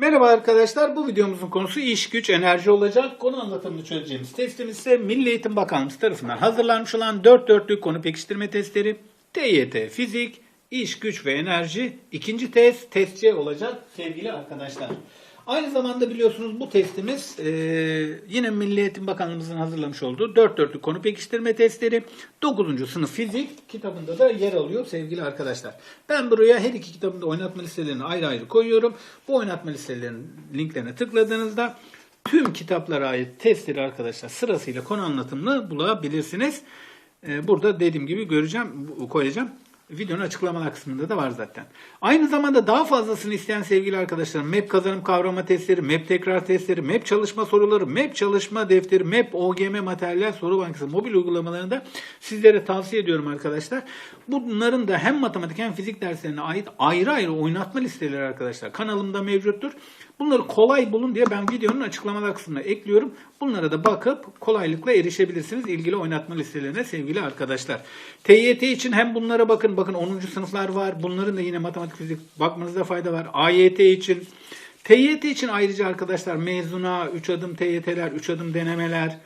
Merhaba arkadaşlar. Bu videomuzun konusu iş güç enerji olacak. Konu anlatımını çözeceğimiz testimiz ise Milli Eğitim Bakanlığı tarafından hazırlanmış olan 4 dörtlük konu pekiştirme testleri TYT Fizik, İş Güç ve Enerji ikinci test testçi olacak sevgili arkadaşlar. Aynı zamanda biliyorsunuz bu testimiz e, yine Milli Eğitim Bakanlığımızın hazırlamış olduğu 4 dörtlük konu pekiştirme testleri 9. sınıf fizik kitabında da yer alıyor sevgili arkadaşlar. Ben buraya her iki kitabın da oynatma listelerini ayrı ayrı koyuyorum. Bu oynatma listelerinin linklerine tıkladığınızda tüm kitaplara ait testleri arkadaşlar sırasıyla konu anlatımını bulabilirsiniz. E, burada dediğim gibi göreceğim, koyacağım. Videonun açıklamalar kısmında da var zaten. Aynı zamanda daha fazlasını isteyen sevgili arkadaşlarım MEP kazanım kavrama testleri, MEP tekrar testleri, MEP çalışma soruları, MEP çalışma defteri, MEP OGM materyaller soru bankası mobil uygulamalarını da sizlere tavsiye ediyorum arkadaşlar. Bunların da hem matematik hem fizik derslerine ait ayrı ayrı oynatma listeleri arkadaşlar kanalımda mevcuttur. Bunları kolay bulun diye ben videonun açıklamalar kısmına ekliyorum. Bunlara da bakıp kolaylıkla erişebilirsiniz ilgili oynatma listelerine sevgili arkadaşlar. TYT için hem bunlara bakın. Bakın 10. sınıflar var. Bunların da yine matematik fizik bakmanızda fayda var. AYT için TYT için ayrıca arkadaşlar mezuna, 3 adım TYT'ler, 3 adım denemeler,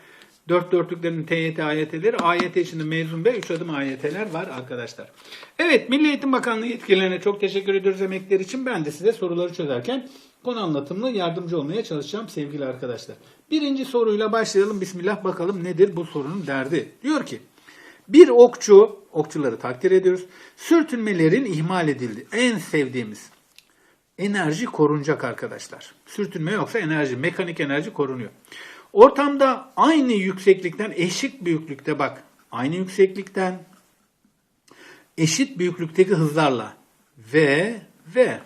4 dörtlüklerin TYT, AYT'leri, AYT için de mezun ve 3 adım AYT'ler var arkadaşlar. Evet, Milli Eğitim Bakanlığı yetkililerine çok teşekkür ediyoruz emekleri için. Ben de size soruları çözerken konu anlatımlı yardımcı olmaya çalışacağım sevgili arkadaşlar. Birinci soruyla başlayalım. Bismillah bakalım nedir bu sorunun derdi. Diyor ki, bir okçu, okçuları takdir ediyoruz, sürtünmelerin ihmal edildi. En sevdiğimiz enerji korunacak arkadaşlar. Sürtünme yoksa enerji, mekanik enerji korunuyor. Ortamda aynı yükseklikten eşit büyüklükte bak. Aynı yükseklikten eşit büyüklükteki hızlarla ve ve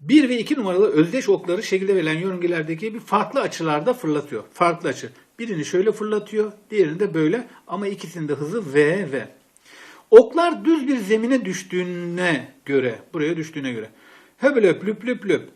1 ve 2 numaralı özdeş okları şekilde verilen yörüngelerdeki gibi farklı açılarda fırlatıyor. Farklı açı. Birini şöyle fırlatıyor, diğerini de böyle ama ikisinin de hızı v v. Oklar düz bir zemine düştüğüne göre, buraya düştüğüne göre höbülöp lüp lüp lüp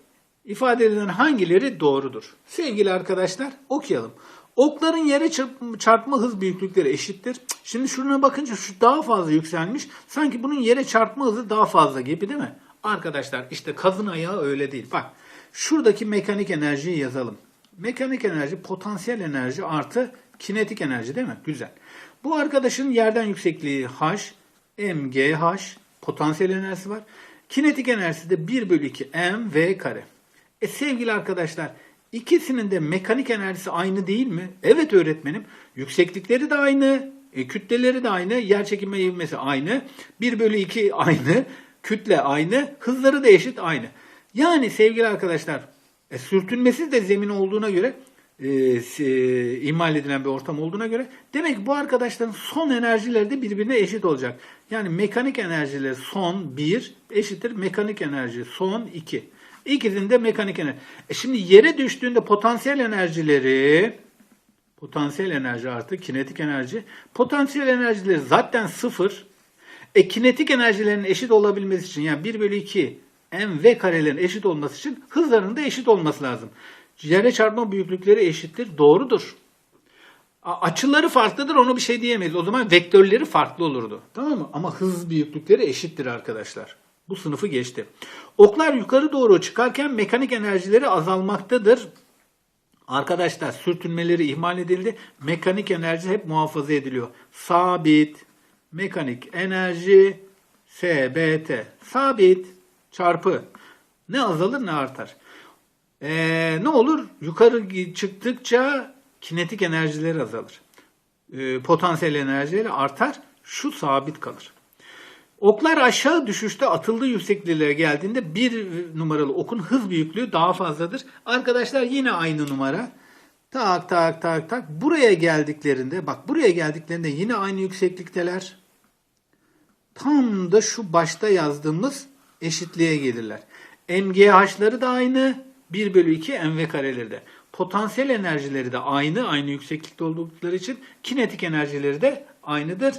ifade hangileri doğrudur? Sevgili arkadaşlar okuyalım. Okların yere çarp- çarpma hız büyüklükleri eşittir. Şimdi şuna bakınca şu daha fazla yükselmiş. Sanki bunun yere çarpma hızı daha fazla gibi değil mi? Arkadaşlar işte kazın ayağı öyle değil. Bak şuradaki mekanik enerjiyi yazalım. Mekanik enerji potansiyel enerji artı kinetik enerji değil mi? Güzel. Bu arkadaşın yerden yüksekliği h, mgh, potansiyel enerjisi var. Kinetik enerjisi de 1 bölü 2 m v kare. E sevgili arkadaşlar ikisinin de mekanik enerjisi aynı değil mi? Evet öğretmenim. Yükseklikleri de aynı, e, kütleleri de aynı, yer çekimi ivmesi aynı, 1 bölü 2 aynı, kütle aynı, hızları da eşit aynı. Yani sevgili arkadaşlar e, sürtünmesiz de zemin olduğuna göre e, s- ihmal edilen bir ortam olduğuna göre demek bu arkadaşların son enerjileri de birbirine eşit olacak. Yani mekanik enerjileri son 1 eşittir mekanik enerji son 2. İkisinin de mekanik enerji. E şimdi yere düştüğünde potansiyel enerjileri potansiyel enerji artı kinetik enerji. Potansiyel enerjileri zaten sıfır. E kinetik enerjilerin eşit olabilmesi için yani 1 bölü 2 mv karelerin eşit olması için hızlarının da eşit olması lazım. Yere çarpma büyüklükleri eşittir. Doğrudur. Açıları farklıdır onu bir şey diyemeyiz. O zaman vektörleri farklı olurdu. Tamam mı? Ama hız büyüklükleri eşittir arkadaşlar. Bu sınıfı geçti. Oklar yukarı doğru çıkarken mekanik enerjileri azalmaktadır. Arkadaşlar sürtünmeleri ihmal edildi. Mekanik enerji hep muhafaza ediliyor. Sabit, mekanik enerji, SBT. Sabit çarpı. Ne azalır ne artar. Ee, ne olur? Yukarı çıktıkça kinetik enerjileri azalır. Ee, potansiyel enerjileri artar. Şu sabit kalır. Oklar aşağı düşüşte atıldığı yüksekliklere geldiğinde bir numaralı okun hız büyüklüğü daha fazladır. Arkadaşlar yine aynı numara. Tak tak tak tak. Buraya geldiklerinde bak buraya geldiklerinde yine aynı yükseklikteler. Tam da şu başta yazdığımız eşitliğe gelirler. MGH'ları da aynı. 1 bölü 2 mv kareleri de. Potansiyel enerjileri de aynı. Aynı yükseklikte oldukları için kinetik enerjileri de aynıdır.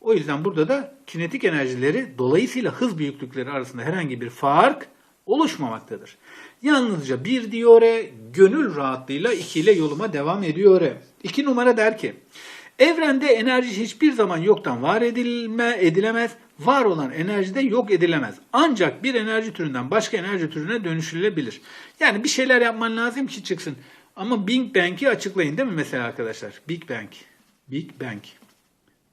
O yüzden burada da kinetik enerjileri dolayısıyla hız büyüklükleri arasında herhangi bir fark oluşmamaktadır. Yalnızca bir diyor e, gönül rahatlığıyla 2 ile yoluma devam ediyor e. 2 numara der ki Evrende enerji hiçbir zaman yoktan var edilme, edilemez. Var olan enerji de yok edilemez. Ancak bir enerji türünden başka enerji türüne dönüştürülebilir. Yani bir şeyler yapman lazım ki çıksın. Ama Big Bang'i açıklayın değil mi mesela arkadaşlar? Big Bang. Big Bang.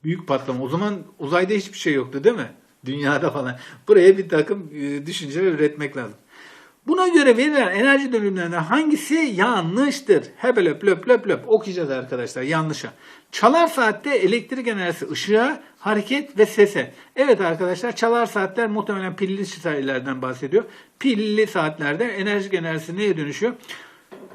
Büyük patlama. O zaman uzayda hiçbir şey yoktu değil mi? Dünyada falan. Buraya bir takım e, düşünceler üretmek lazım. Buna göre verilen enerji dönümlerinden hangisi yanlıştır? Hebel löp löp löp okuyacağız arkadaşlar yanlışa. Çalar saatte elektrik enerjisi ışığa, hareket ve sese. Evet arkadaşlar çalar saatler muhtemelen pilli saatlerden bahsediyor. Pilli saatlerde enerjik enerjisi neye dönüşüyor?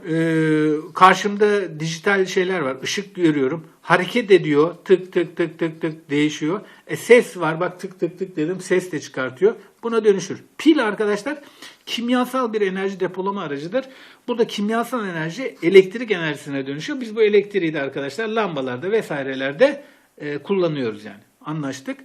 Ee, karşımda dijital şeyler var. Işık görüyorum. Hareket ediyor. Tık tık tık tık tık değişiyor. E, ses var. Bak tık tık tık dedim. Ses de çıkartıyor. Buna dönüşür. Pil arkadaşlar kimyasal bir enerji depolama aracıdır. Burada kimyasal enerji elektrik enerjisine dönüşüyor. Biz bu elektriği de arkadaşlar lambalarda vesairelerde e, kullanıyoruz yani. Anlaştık.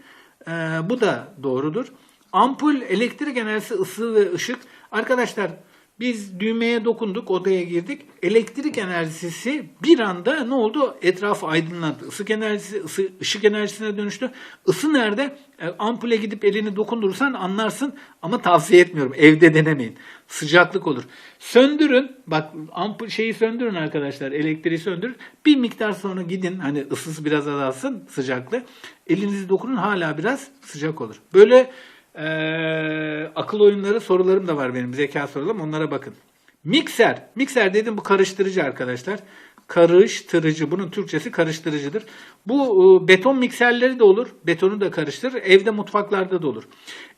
E, bu da doğrudur. Ampul elektrik enerjisi ısı ve ışık. Arkadaşlar biz düğmeye dokunduk, odaya girdik. Elektrik enerjisi bir anda ne oldu? Etrafı aydınlattı. Isık enerjisi, ısı, ışık enerjisine dönüştü. Isı nerede? E, ampule gidip elini dokundurursan anlarsın ama tavsiye etmiyorum. Evde denemeyin. Sıcaklık olur. Söndürün. Bak ampul şeyi söndürün arkadaşlar. Elektriği söndürün. Bir miktar sonra gidin. Hani ısısı biraz azalsın sıcaklığı. Elinizi dokunun hala biraz sıcak olur. Böyle ee, akıl oyunları sorularım da var benim. Zeka sorularım. Onlara bakın. Mikser. Mikser dedim bu karıştırıcı arkadaşlar. Karıştırıcı. Bunun Türkçesi karıştırıcıdır. Bu e, beton mikserleri de olur. Betonu da karıştırır. Evde mutfaklarda da olur.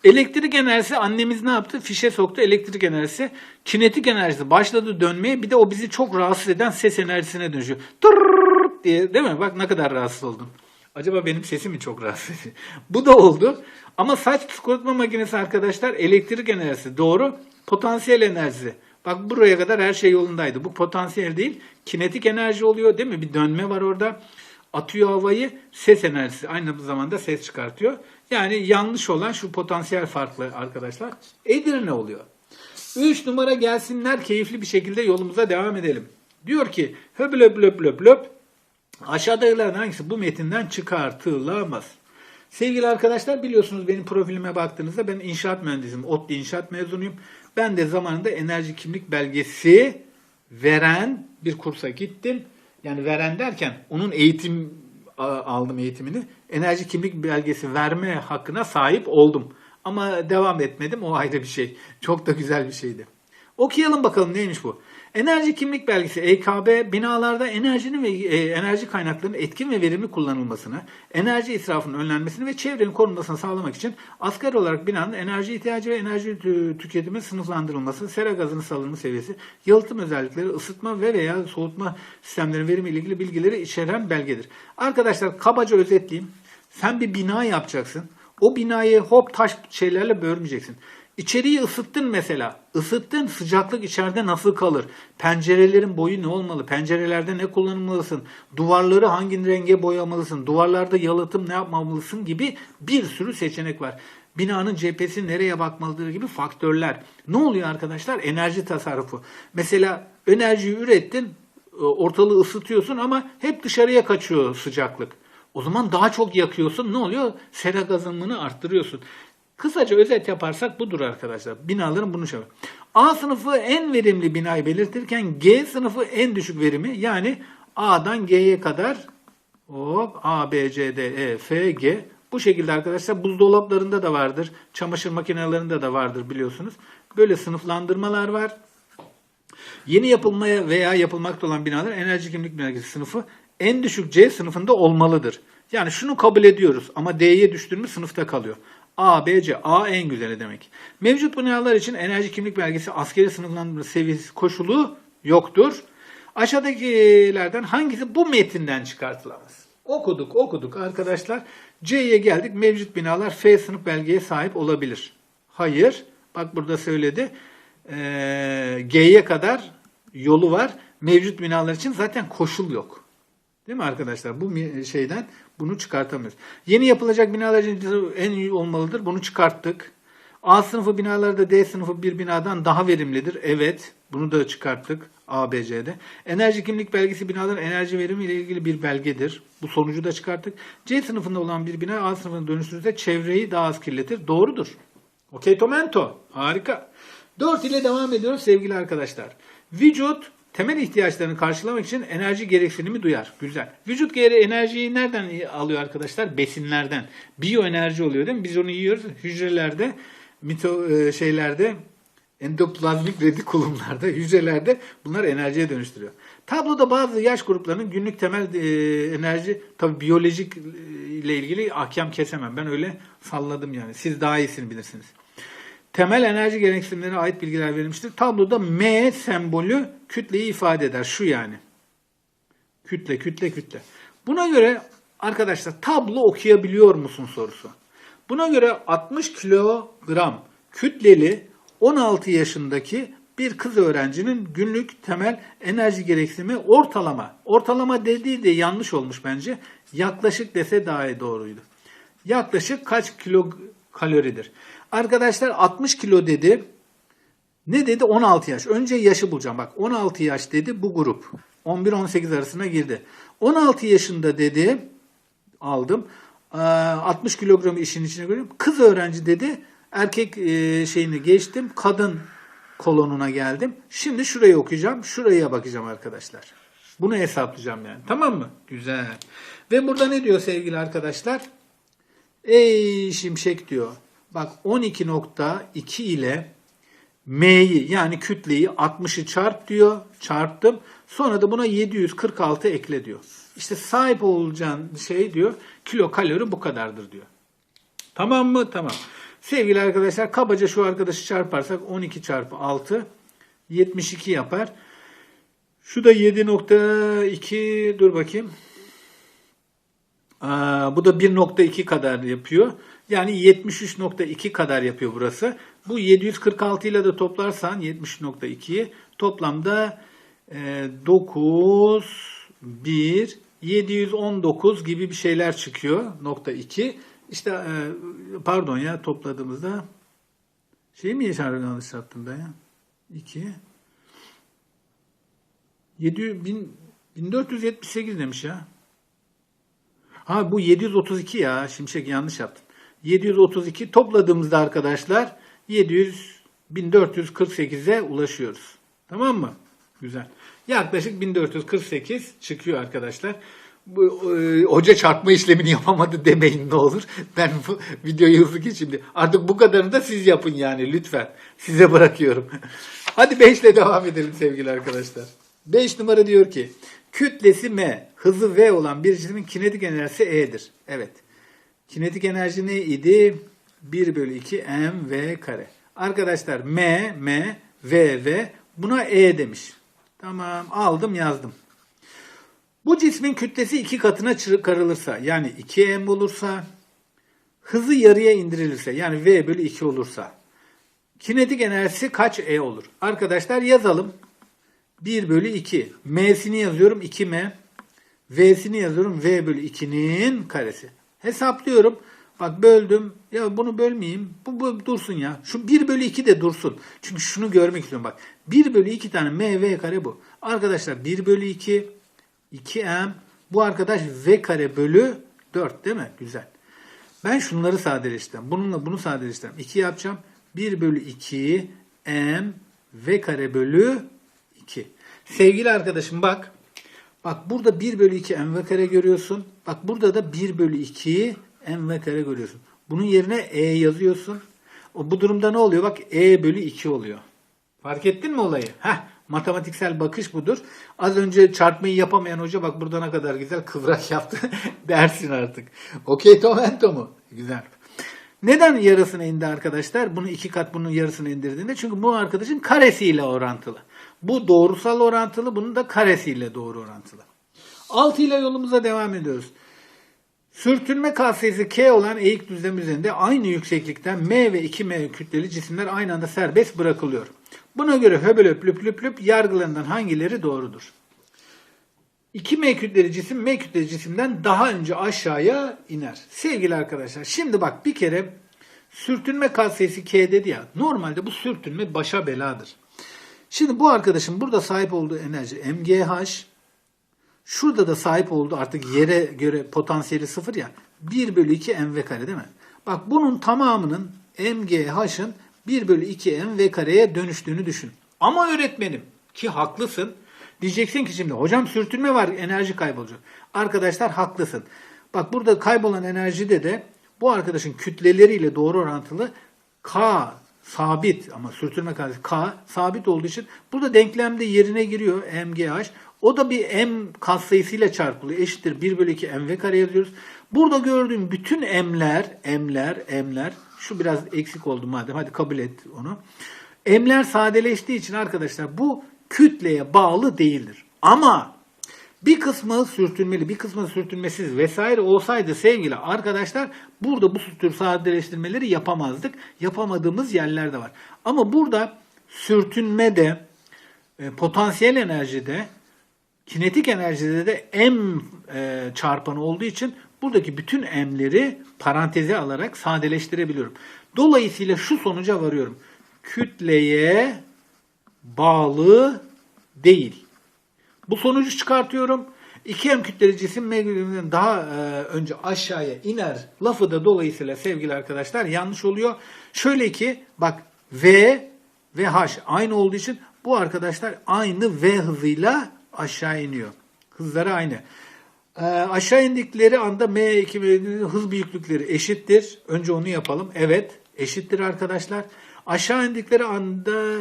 Elektrik enerjisi annemiz ne yaptı? Fişe soktu elektrik enerjisi. Kinetik enerjisi başladı dönmeye. Bir de o bizi çok rahatsız eden ses enerjisine dönüşüyor. Tırrrrt diye değil mi? Bak ne kadar rahatsız oldum. Acaba benim sesim mi çok rahatsız ediyor? Bu da oldu. Ama saç kurutma makinesi arkadaşlar elektrik enerjisi. Doğru. Potansiyel enerjisi. Bak buraya kadar her şey yolundaydı. Bu potansiyel değil. Kinetik enerji oluyor değil mi? Bir dönme var orada. Atıyor havayı. Ses enerjisi. Aynı zamanda ses çıkartıyor. Yani yanlış olan şu potansiyel farklı arkadaşlar. Edirne oluyor. 3 numara gelsinler keyifli bir şekilde yolumuza devam edelim. Diyor ki höp Aşağıdakilerden hangisi bu metinden çıkartılamaz? Sevgili arkadaşlar biliyorsunuz benim profilime baktığınızda ben inşaat mühendisiyim. ODTÜ inşaat mezunuyum. Ben de zamanında enerji kimlik belgesi veren bir kursa gittim. Yani veren derken onun eğitim aldım eğitimini. Enerji kimlik belgesi verme hakkına sahip oldum. Ama devam etmedim o ayrı bir şey. Çok da güzel bir şeydi. Okuyalım bakalım neymiş bu. Enerji kimlik belgesi EKB binalarda enerjinin ve e, enerji kaynaklarının etkin ve verimli kullanılmasını, enerji israfının önlenmesini ve çevrenin korunmasını sağlamak için asgari olarak binanın enerji ihtiyacı ve enerji tü- tüketimi sınıflandırılması, sera gazının salınımı seviyesi, yalıtım özellikleri, ısıtma ve veya soğutma sistemlerinin verimi ile ilgili bilgileri içeren belgedir. Arkadaşlar kabaca özetleyeyim. Sen bir bina yapacaksın. O binayı hop taş şeylerle bölmeyeceksin. İçeriği ısıttın mesela. Isıttın sıcaklık içeride nasıl kalır? Pencerelerin boyu ne olmalı? Pencerelerde ne kullanmalısın? Duvarları hangi renge boyamalısın? Duvarlarda yalıtım ne yapmamalısın gibi bir sürü seçenek var. Binanın cephesi nereye bakmalıdır gibi faktörler. Ne oluyor arkadaşlar? Enerji tasarrufu. Mesela enerjiyi ürettin, e, ortalığı ısıtıyorsun ama hep dışarıya kaçıyor sıcaklık. O zaman daha çok yakıyorsun. Ne oluyor? Sera gazınlığını arttırıyorsun. Kısaca özet yaparsak budur arkadaşlar. Binaların bunu şey. A sınıfı en verimli binayı belirtirken G sınıfı en düşük verimi yani A'dan G'ye kadar hop A, B, C, D, E, F, G bu şekilde arkadaşlar buzdolaplarında da vardır. Çamaşır makinelerinde de vardır biliyorsunuz. Böyle sınıflandırmalar var. Yeni yapılmaya veya yapılmakta olan binalar enerji kimlik belgesi sınıfı en düşük C sınıfında olmalıdır. Yani şunu kabul ediyoruz ama D'ye düştüğümü sınıfta kalıyor. A, B, C. A en güzeli demek. Mevcut binalar için enerji kimlik belgesi askeri sınıflandırma seviyesi koşulu yoktur. Aşağıdakilerden hangisi bu metinden çıkartılamaz? Okuduk okuduk arkadaşlar. C'ye geldik. Mevcut binalar F sınıf belgeye sahip olabilir. Hayır. Bak burada söyledi. Ee, G'ye kadar yolu var. Mevcut binalar için zaten koşul yok. Değil mi arkadaşlar? Bu şeyden bunu çıkartamıyoruz. Yeni yapılacak binalar için en iyi olmalıdır. Bunu çıkarttık. A sınıfı binaları da D sınıfı bir binadan daha verimlidir. Evet. Bunu da çıkarttık ABC'de. Enerji kimlik belgesi binaların enerji verimi ile ilgili bir belgedir. Bu sonucu da çıkarttık. C sınıfında olan bir bina A sınıfına dönüştürürse çevreyi daha az kirletir. Doğrudur. Okey Tomento. Harika. 4 ile devam ediyoruz sevgili arkadaşlar. Vücut temel ihtiyaçlarını karşılamak için enerji gereksinimi duyar. Güzel. Vücut geri enerjiyi nereden alıyor arkadaşlar? Besinlerden. Biyoenerji oluyor değil mi? Biz onu yiyoruz. Hücrelerde, mito e, şeylerde, endoplazmik retikulumlarda, hücrelerde bunlar enerjiye dönüştürüyor. Tabloda bazı yaş gruplarının günlük temel e, enerji, tabi biyolojik e, ile ilgili ahkam kesemem. Ben öyle salladım yani. Siz daha iyisini bilirsiniz. Temel enerji gereksinimlerine ait bilgiler verilmiştir. Tabloda M sembolü kütleyi ifade eder. Şu yani. Kütle, kütle, kütle. Buna göre arkadaşlar tablo okuyabiliyor musun sorusu. Buna göre 60 kilogram kütleli 16 yaşındaki bir kız öğrencinin günlük temel enerji gereksinimi ortalama. Ortalama dediği de yanlış olmuş bence. Yaklaşık dese daha doğruydu. Yaklaşık kaç kilo kaloridir? Arkadaşlar 60 kilo dedi. Ne dedi? 16 yaş. Önce yaşı bulacağım. Bak 16 yaş dedi bu grup. 11-18 arasına girdi. 16 yaşında dedi aldım. Ee, 60 kilogramı işin içine görüyorum. Kız öğrenci dedi. Erkek e, şeyini geçtim. Kadın kolonuna geldim. Şimdi şurayı okuyacağım. Şuraya bakacağım arkadaşlar. Bunu hesaplayacağım yani. Tamam mı? Güzel. Ve burada ne diyor sevgili arkadaşlar? Ey şimşek diyor. Bak 12.2 ile M'yi yani kütleyi 60'ı çarp diyor. Çarptım. Sonra da buna 746 ekle diyor. İşte sahip olacağın şey diyor kilo kalori bu kadardır diyor. Tamam mı? Tamam. Sevgili arkadaşlar kabaca şu arkadaşı çarparsak 12 çarpı 6 72 yapar. Şu da 7.2 dur bakayım. Aa, bu da 1.2 kadar yapıyor. Yani 73.2 kadar yapıyor burası. Bu 746 ile de toplarsan 73.2'yi toplamda e, 9, 1, 719 gibi bir şeyler çıkıyor. Nokta 2. İşte e, pardon ya topladığımızda şey mi yanlış yaptım ben ya? 2 700, 1000, 1478 demiş ya. Ha bu 732 ya. Şimşek yanlış yaptım. 732 topladığımızda arkadaşlar 700 1448'e ulaşıyoruz. Tamam mı? Güzel. Yaklaşık 1448 çıkıyor arkadaşlar. Bu e, hoca çarpma işlemini yapamadı demeyin ne olur. Ben bu videoyu hızlı geç şimdi. Artık bu kadarını da siz yapın yani lütfen. Size bırakıyorum. Hadi 5 ile devam edelim sevgili arkadaşlar. 5 numara diyor ki kütlesi M, hızı V olan bir cismin kinetik enerjisi E'dir. Evet. Kinetik enerji ne idi? 1 bölü 2 m v kare. Arkadaşlar m, m, v, v buna e demiş. Tamam aldım yazdım. Bu cismin kütlesi iki katına çıkarılırsa yani 2m olursa hızı yarıya indirilirse yani v bölü 2 olursa kinetik enerjisi kaç e olur? Arkadaşlar yazalım. 1 bölü 2. M'sini yazıyorum 2m. V'sini yazıyorum v bölü 2'nin karesi. Hesaplıyorum. Bak böldüm. Ya bunu bölmeyeyim. Bu, bu dursun ya. Şu 1 bölü 2 de dursun. Çünkü şunu görmek istiyorum bak. 1 bölü 2 tane m v kare bu. Arkadaşlar 1 bölü 2 2m bu arkadaş v kare bölü 4 değil mi? Güzel. Ben şunları sadeleştireceğim. Bununla bunu sadeleştireceğim. 2 yapacağım. 1 bölü 2 m v kare bölü 2. Sevgili arkadaşım bak. Bak burada 1 bölü 2 m kare görüyorsun. Bak burada da 1 bölü 2 m kare görüyorsun. Bunun yerine e yazıyorsun. O, bu durumda ne oluyor? Bak e bölü 2 oluyor. Fark ettin mi olayı? Heh, matematiksel bakış budur. Az önce çarpmayı yapamayan hoca bak burada ne kadar güzel kıvrak yaptı dersin artık. Okey Tomento mu? Güzel. Neden yarısına indi arkadaşlar? Bunu iki kat bunun yarısına indirdiğinde çünkü bu arkadaşın karesiyle orantılı. Bu doğrusal orantılı, bunun da karesiyle doğru orantılı. 6 ile yolumuza devam ediyoruz. Sürtünme katsayısı K olan eğik düzlem üzerinde aynı yükseklikten M ve 2M kütleli cisimler aynı anda serbest bırakılıyor. Buna göre höbelöp lüp lüp lüp yargılarından hangileri doğrudur? 2M kütleli cisim M kütleli cisimden daha önce aşağıya iner. Sevgili arkadaşlar şimdi bak bir kere Sürtünme katsayısı K dedi ya. Normalde bu sürtünme başa beladır. Şimdi bu arkadaşın burada sahip olduğu enerji MGH. Şurada da sahip olduğu artık yere göre potansiyeli sıfır ya. 1 bölü 2 mv kare değil mi? Bak bunun tamamının MGH'ın 1 bölü 2 mv kareye dönüştüğünü düşün. Ama öğretmenim ki haklısın. Diyeceksin ki şimdi hocam sürtünme var enerji kaybolacak. Arkadaşlar haklısın. Bak burada kaybolan enerjide de bu arkadaşın kütleleriyle doğru orantılı K sabit ama sürtünme karesi K sabit olduğu için burada denklemde yerine giriyor MGH. O da bir M katsayısıyla çarpılıyor. Eşittir 1 bölü 2 mv kare yazıyoruz. Burada gördüğüm bütün M'ler, M'ler, M'ler şu biraz eksik oldu madem hadi kabul et onu. M'ler sadeleştiği için arkadaşlar bu kütleye bağlı değildir. Ama bir kısmı sürtünmeli, bir kısmı sürtünmesiz vesaire olsaydı sevgili arkadaşlar burada bu tür sadeleştirmeleri yapamazdık. Yapamadığımız yerler de var. Ama burada sürtünmede, e, potansiyel enerjide, kinetik enerjide de M e, çarpanı olduğu için buradaki bütün M'leri paranteze alarak sadeleştirebiliyorum. Dolayısıyla şu sonuca varıyorum. Kütleye bağlı değil. Bu sonucu çıkartıyorum. 2M kütleli cisim M daha e, önce aşağıya iner. Lafı da dolayısıyla sevgili arkadaşlar yanlış oluyor. Şöyle ki bak V ve H aynı olduğu için bu arkadaşlar aynı V hızıyla aşağı iniyor. Hızları aynı. E, aşağı indikleri anda M2 hız büyüklükleri eşittir. Önce onu yapalım. Evet eşittir arkadaşlar. Aşağı indikleri anda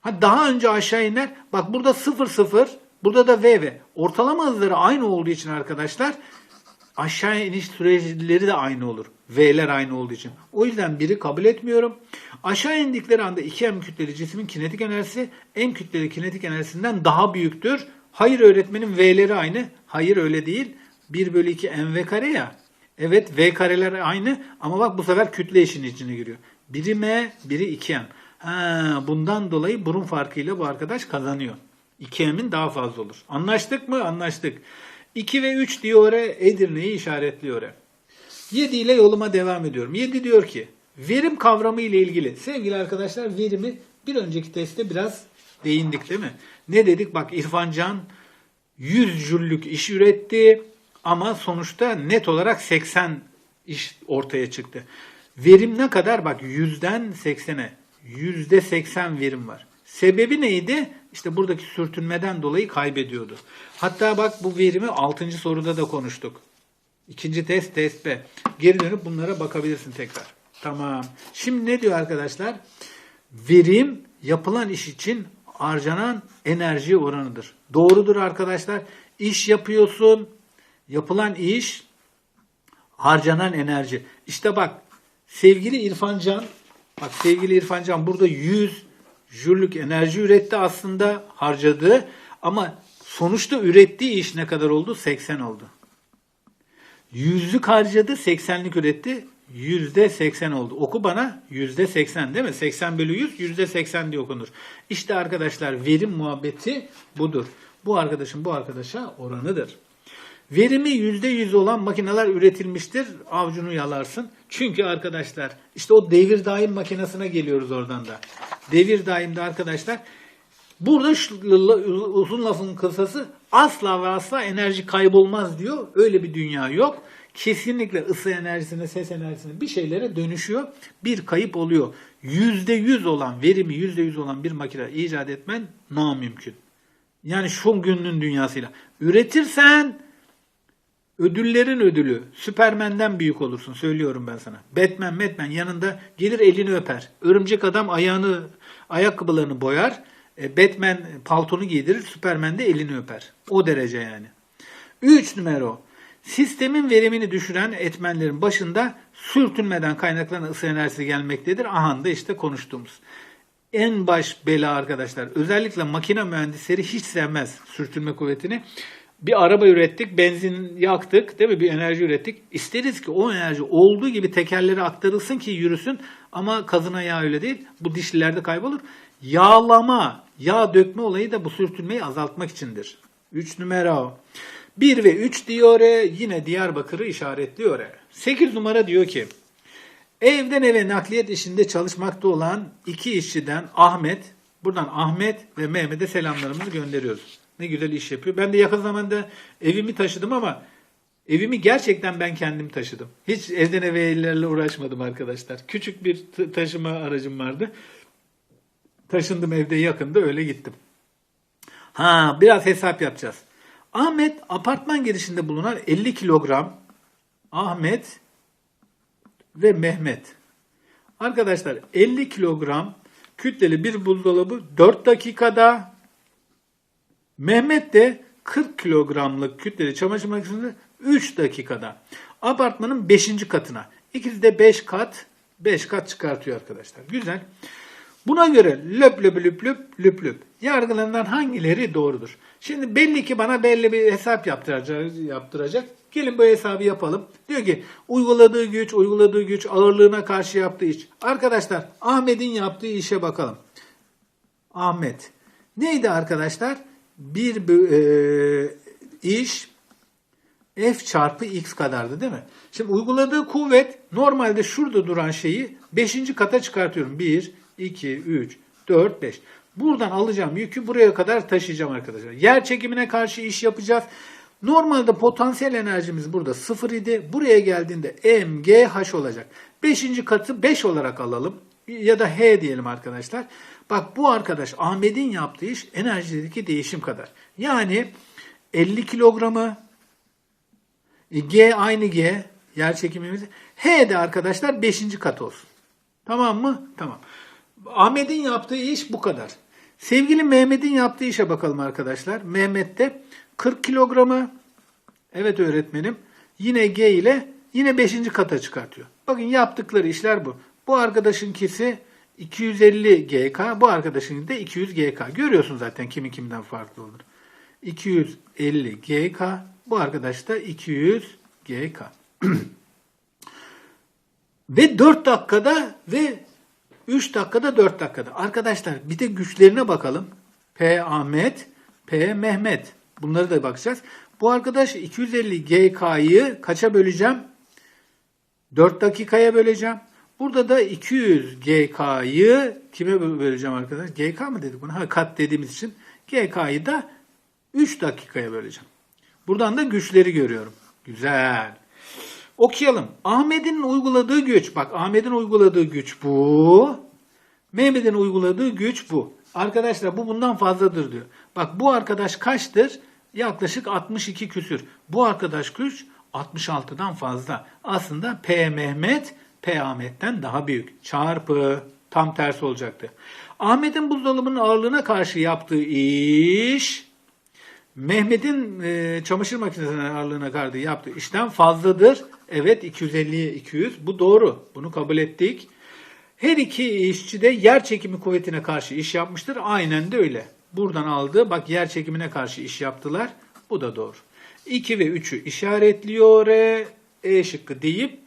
ha daha önce aşağı iner. Bak burada 0 0 burada da V ve ortalama hızları aynı olduğu için arkadaşlar aşağı iniş süreçleri de aynı olur. V'ler aynı olduğu için. O yüzden biri kabul etmiyorum. Aşağı indikleri anda 2M kütleli cismin kinetik enerjisi M kütleli kinetik enerjisinden daha büyüktür. Hayır öğretmenim V'leri aynı. Hayır öyle değil. 1 bölü 2 mv kare ya. Evet V kareler aynı ama bak bu sefer kütle işin içine giriyor. Biri M, biri 2M. Ha, bundan dolayı burun farkıyla bu arkadaş kazanıyor. 2M'in daha fazla olur. Anlaştık mı? Anlaştık. 2 ve 3 diyor Edirne'yi işaretliyor oraya. 7 ile yoluma devam ediyorum. 7 diyor ki verim kavramı ile ilgili. Sevgili arkadaşlar verimi bir önceki testte biraz değindik değil mi? Ne dedik? Bak İrfan Can 100 jüllük iş üretti ama sonuçta net olarak 80 iş ortaya çıktı. Verim ne kadar? Bak 100'den 80'e. Yüzde 80 verim var. Sebebi neydi? İşte buradaki sürtünmeden dolayı kaybediyordu. Hatta bak bu verimi 6. soruda da konuştuk. İkinci test, test B. Geri dönüp bunlara bakabilirsin tekrar. Tamam. Şimdi ne diyor arkadaşlar? Verim yapılan iş için harcanan enerji oranıdır. Doğrudur arkadaşlar. İş yapıyorsun. Yapılan iş harcanan enerji. İşte bak sevgili İrfan Can bak sevgili İrfan Can burada 100 jüllük enerji üretti aslında harcadığı ama sonuçta ürettiği iş ne kadar oldu? 80 oldu. Yüzlük harcadı, 80'lik üretti. Yüzde 80 oldu. Oku bana yüzde 80 değil mi? 80 bölü 100 yüzde 80 diye okunur. İşte arkadaşlar verim muhabbeti budur. Bu arkadaşın bu arkadaşa oranıdır. Verimi yüzde yüz olan makineler üretilmiştir. Avcunu yalarsın. Çünkü arkadaşlar işte o devir daim makinesine geliyoruz oradan da. Devir daimde arkadaşlar Burada şu uzun lafın kısası asla ve asla enerji kaybolmaz diyor. Öyle bir dünya yok. Kesinlikle ısı enerjisine, ses enerjisine bir şeylere dönüşüyor. Bir kayıp oluyor. Yüzde yüz olan, verimi yüzde yüz olan bir makine icat etmen namümkün. Yani şu günün dünyasıyla. Üretirsen ödüllerin ödülü. Süpermen'den büyük olursun söylüyorum ben sana. Batman, Batman yanında gelir elini öper. Örümcek adam ayağını, ayakkabılarını boyar. E, Batman paltonu giydirir, Superman de elini öper. O derece yani. 3 numara. Sistemin verimini düşüren etmenlerin başında sürtünmeden kaynaklanan ısı enerjisi gelmektedir. Aha da işte konuştuğumuz. En baş bela arkadaşlar. Özellikle makine mühendisleri hiç sevmez sürtünme kuvvetini. Bir araba ürettik, benzin yaktık, değil mi? Bir enerji ürettik. İsteriz ki o enerji olduğu gibi tekerlere aktarılsın ki yürüsün. Ama kazına yağ öyle değil. Bu dişlilerde kaybolur. Yağlama, yağ dökme olayı da bu sürtünmeyi azaltmak içindir. 3 numara. 1 ve 3 diyor e, yine Diyarbakır'ı işaretliyor. 8 numara diyor ki Evden eve nakliyat işinde çalışmakta olan iki işçiden Ahmet, buradan Ahmet ve Mehmet'e selamlarımızı gönderiyoruz. Ne güzel iş yapıyor. Ben de yakın zamanda evimi taşıdım ama evimi gerçekten ben kendim taşıdım. Hiç evden eve ellerle uğraşmadım arkadaşlar. Küçük bir taşıma aracım vardı. Taşındım evde yakında öyle gittim. Ha biraz hesap yapacağız. Ahmet apartman girişinde bulunan 50 kilogram Ahmet ve Mehmet. Arkadaşlar 50 kilogram kütleli bir buzdolabı 4 dakikada Mehmet de 40 kilogramlık kütleli çamaşır makinesinde 3 dakikada. Apartmanın 5. katına. İkisi de 5 kat 5 kat çıkartıyor arkadaşlar. Güzel. Buna göre löp löp löp löp löp löp yargılarından hangileri doğrudur? Şimdi belli ki bana belli bir hesap yaptıracak. yaptıracak. Gelin bu hesabı yapalım. Diyor ki uyguladığı güç, uyguladığı güç, ağırlığına karşı yaptığı iş. Arkadaşlar Ahmet'in yaptığı işe bakalım. Ahmet. Neydi arkadaşlar? Bir e, iş F çarpı X kadardı değil mi? Şimdi uyguladığı kuvvet normalde şurada duran şeyi 5. kata çıkartıyorum. 1, 2, 3, 4, 5. Buradan alacağım yükü buraya kadar taşıyacağım arkadaşlar. Yer çekimine karşı iş yapacağız. Normalde potansiyel enerjimiz burada 0 idi. Buraya geldiğinde MGH olacak. 5. katı 5 olarak alalım. Ya da H diyelim arkadaşlar. Bak bu arkadaş Ahmet'in yaptığı iş enerjideki değişim kadar. Yani 50 kilogramı e, G aynı G yer çekimimiz. H de arkadaşlar 5. kat olsun. Tamam mı? Tamam. Ahmet'in yaptığı iş bu kadar. Sevgili Mehmet'in yaptığı işe bakalım arkadaşlar. Mehmet'te 40 kilogramı evet öğretmenim yine G ile yine 5. kata çıkartıyor. Bakın yaptıkları işler bu. Bu arkadaşınkisi 250 GK, bu arkadaşın da 200 GK. Görüyorsun zaten kimin kimden farklı olur. 250 GK, bu arkadaş da 200 GK. ve 4 dakikada ve 3 dakikada 4 dakikada. Arkadaşlar bir de güçlerine bakalım. P Ahmet, P Mehmet. Bunları da bakacağız. Bu arkadaş 250 GK'yı kaça böleceğim? 4 dakikaya böleceğim. Burada da 200 GK'yı kime böleceğim arkadaşlar? GK mı dedik buna? Ha kat dediğimiz için GK'yı da 3 dakikaya böleceğim. Buradan da güçleri görüyorum. Güzel. Okuyalım. Ahmet'in uyguladığı güç. Bak Ahmet'in uyguladığı güç bu. Mehmet'in uyguladığı güç bu. Arkadaşlar bu bundan fazladır diyor. Bak bu arkadaş kaçtır? Yaklaşık 62 küsür. Bu arkadaş güç 66'dan fazla. Aslında P Mehmet P Ahmet'ten daha büyük. Çarpı tam tersi olacaktı. Ahmet'in buzdolabının ağırlığına karşı yaptığı iş Mehmet'in e, çamaşır makinesinin ağırlığına karşı yaptığı işten fazladır. Evet 250'ye 200 bu doğru. Bunu kabul ettik. Her iki işçi de yer çekimi kuvvetine karşı iş yapmıştır. Aynen de öyle. Buradan aldı. Bak yer çekimine karşı iş yaptılar. Bu da doğru. 2 ve 3'ü işaretliyor. E, e şıkkı deyip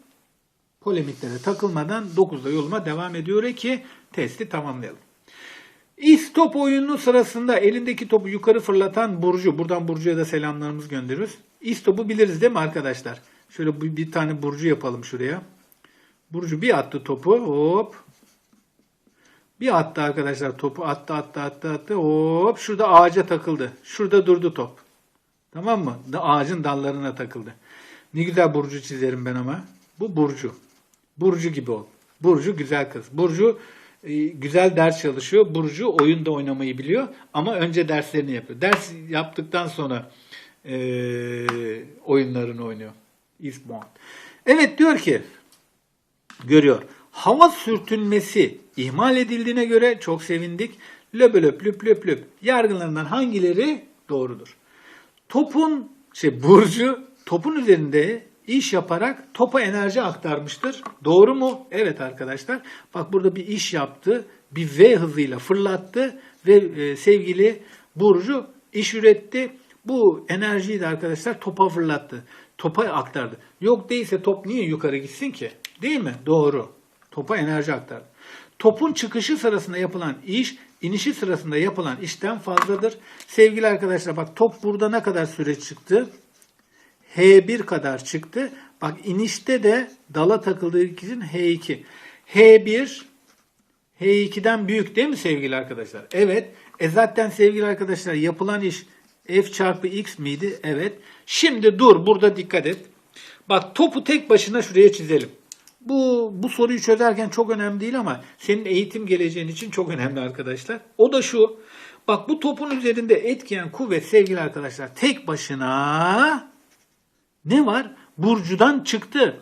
polemiklere takılmadan 9'da yoluma devam ediyor ki testi tamamlayalım. İstop oyunu sırasında elindeki topu yukarı fırlatan Burcu. Buradan Burcu'ya da selamlarımızı gönderiyoruz. İstop'u biliriz değil mi arkadaşlar? Şöyle bir, tane Burcu yapalım şuraya. Burcu bir attı topu. Hop. Bir attı arkadaşlar topu. Attı attı attı attı. Hop. Şurada ağaca takıldı. Şurada durdu top. Tamam mı? Ağacın dallarına takıldı. Ne güzel Burcu çizerim ben ama. Bu Burcu. Burcu gibi ol. Burcu güzel kız. Burcu e, güzel ders çalışıyor. Burcu oyunda oynamayı biliyor ama önce derslerini yapıyor. Ders yaptıktan sonra e, oyunlarını oynuyor. İsmail. Evet diyor ki görüyor. Hava sürtünmesi ihmal edildiğine göre çok sevindik. Löp löp löp löp löp. Yargılarından hangileri doğrudur? Topun şey Burcu topun üzerinde iş yaparak topa enerji aktarmıştır. Doğru mu? Evet arkadaşlar. Bak burada bir iş yaptı. Bir V hızıyla fırlattı ve e, sevgili Burcu iş üretti. Bu enerjiyi de arkadaşlar topa fırlattı. Topa aktardı. Yok değilse top niye yukarı gitsin ki? Değil mi? Doğru. Topa enerji aktardı. Topun çıkışı sırasında yapılan iş, inişi sırasında yapılan işten fazladır. Sevgili arkadaşlar bak top burada ne kadar süre çıktı? H1 kadar çıktı. Bak inişte de dala takıldığı için H2. H1 H2'den büyük değil mi sevgili arkadaşlar? Evet. E zaten sevgili arkadaşlar yapılan iş F çarpı X miydi? Evet. Şimdi dur burada dikkat et. Bak topu tek başına şuraya çizelim. Bu, bu soruyu çözerken çok önemli değil ama senin eğitim geleceğin için çok önemli arkadaşlar. O da şu. Bak bu topun üzerinde etkiyen kuvvet sevgili arkadaşlar tek başına ne var? Burcudan çıktı.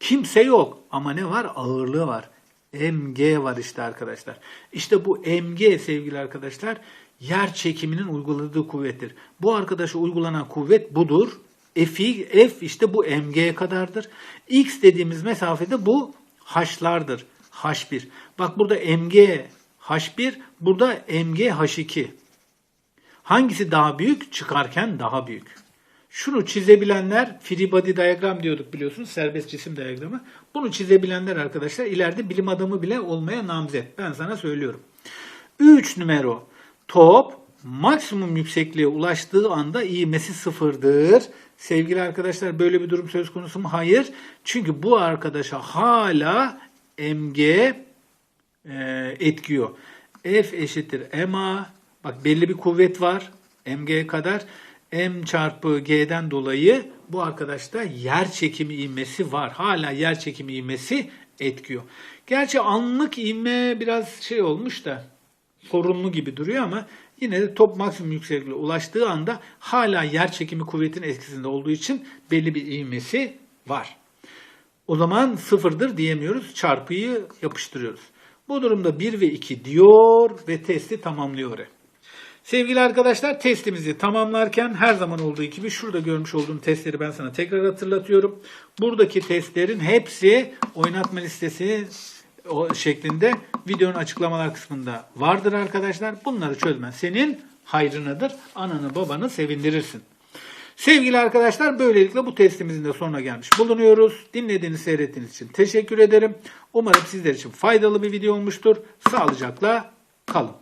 Kimse yok ama ne var? Ağırlığı var. MG var işte arkadaşlar. İşte bu MG sevgili arkadaşlar yer çekiminin uyguladığı kuvvettir. Bu arkadaşa uygulanan kuvvet budur. F, F işte bu MG'ye kadardır. X dediğimiz mesafede bu H'lardır. H1. Bak burada MG H1, burada MG H2. Hangisi daha büyük? Çıkarken daha büyük. Şunu çizebilenler free body diagram diyorduk biliyorsunuz serbest cisim diyagramı. Bunu çizebilenler arkadaşlar ileride bilim adamı bile olmaya namzet. Ben sana söylüyorum. 3 numara top maksimum yüksekliğe ulaştığı anda ivmesi sıfırdır. Sevgili arkadaşlar böyle bir durum söz konusu mu? Hayır. Çünkü bu arkadaşa hala mg e, etkiyor. F eşittir ma. Bak belli bir kuvvet var. mg'ye kadar. M çarpı G'den dolayı bu arkadaşta yer çekimi ivmesi var. Hala yer çekimi ivmesi etkiyor. Gerçi anlık ivme biraz şey olmuş da sorunlu gibi duruyor ama yine de top maksimum yüksekliğe ulaştığı anda hala yer çekimi kuvvetin etkisinde olduğu için belli bir ivmesi var. O zaman sıfırdır diyemiyoruz. Çarpıyı yapıştırıyoruz. Bu durumda 1 ve 2 diyor ve testi tamamlıyor. Sevgili arkadaşlar testimizi tamamlarken her zaman olduğu gibi şurada görmüş olduğum testleri ben sana tekrar hatırlatıyorum. Buradaki testlerin hepsi oynatma listesi şeklinde videonun açıklamalar kısmında vardır arkadaşlar. Bunları çözmen senin hayrınadır. Ananı babanı sevindirirsin. Sevgili arkadaşlar böylelikle bu testimizin de sonuna gelmiş bulunuyoruz. Dinlediğiniz, seyrettiğiniz için teşekkür ederim. Umarım sizler için faydalı bir video olmuştur. Sağlıcakla kalın.